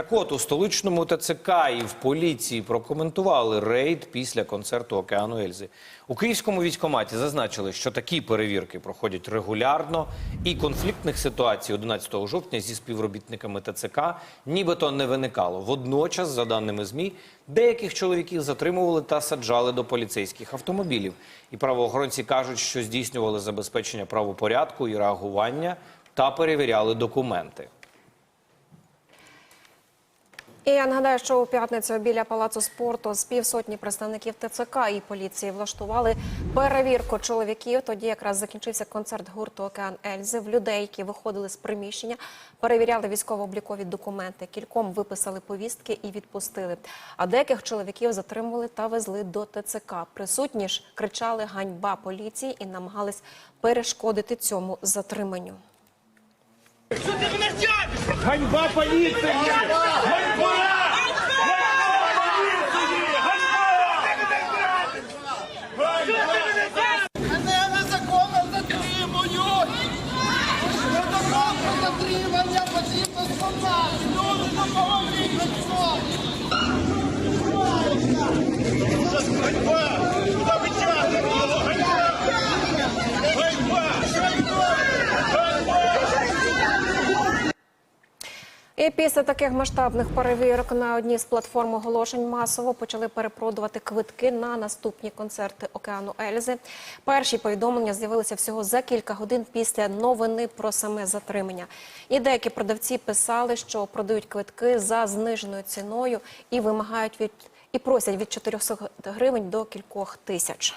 Так от у столичному ТЦК і в поліції прокоментували рейд після концерту Океану Ельзи. У київському військкоматі зазначили, що такі перевірки проходять регулярно, і конфліктних ситуацій 11 жовтня зі співробітниками ТЦК нібито не виникало. Водночас, за даними ЗМІ, деяких чоловіків затримували та саджали до поліцейських автомобілів. І правоохоронці кажуть, що здійснювали забезпечення правопорядку і реагування та перевіряли документи. І я нагадаю, що у п'ятницю біля палацу спорту з півсотні представників ТЦК і поліції влаштували перевірку чоловіків. Тоді якраз закінчився концерт гурту Океан Ельзи. В людей, які виходили з приміщення, перевіряли військово-облікові документи. Кільком виписали повістки і відпустили. А деяких чоловіків затримували та везли до ТЦК. Присутні ж кричали ганьба поліції і намагались перешкодити цьому затриманню. Що ти мене? Ганьба поліції! Ганьба! Мене незаконно затримують! Незаконно затримання потрібно сконати! Люди, допоможіть на що! Ганьба! Куди ви тягнете? Ганьба! Ганьба! І після таких масштабних перевірок на одній з платформ оголошень масово почали перепродувати квитки на наступні концерти Океану Ельзи. Перші повідомлення з'явилися всього за кілька годин після новини про саме затримання. І деякі продавці писали, що продають квитки за зниженою ціною і вимагають від і просять від 400 гривень до кількох тисяч.